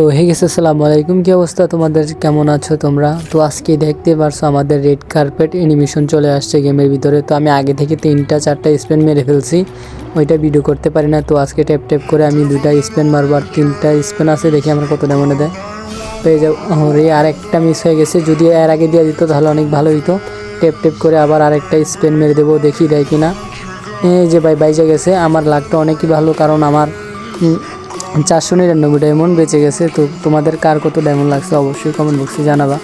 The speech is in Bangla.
তো হয়ে গেছে, আসসালামু আলাইকুম। কি অবস্থা তোমাদের? কেমন আছো তোমরা? তো আজকে দেখতে পারছ আমাদের রেড কার্পেট অ্যানিমেশন চলে আসছে গেমের ভিতরে। তো আমি আগে থেকে তিনটা, চারটা স্পেন মেরে ফেলছি। ওইটা ভিডিও করতে পারি না। তো আজকে ট্যাপ ট্যাপ করে আমি দুইটা স্পেন মারবো আর তিনটা স্পেন আছে, দেখি আমার কত ডেমনে দেয়। পেয়ে যাও। রে আর একটা মিস হয়ে গেছে। যদি এর আগে দিয়ে দিত তাহলে অনেক ভালো হইতো। টেপ টেপ করে আবার আরেকটা স্পেন মেরে দেবো, দেখি দেয় কিনা। এই যে ভাই, বাইজে গেছে। আমার লাকটা অনেকই ভালো, কারণ আমার চারশো নিরানব্বই ডায়মন্ড বেঁচে গেছে, তো তোমাদের কার কত ডায়মন্ড লাগছে অবশ্যই কমেন্ট বক্সে জানাবা।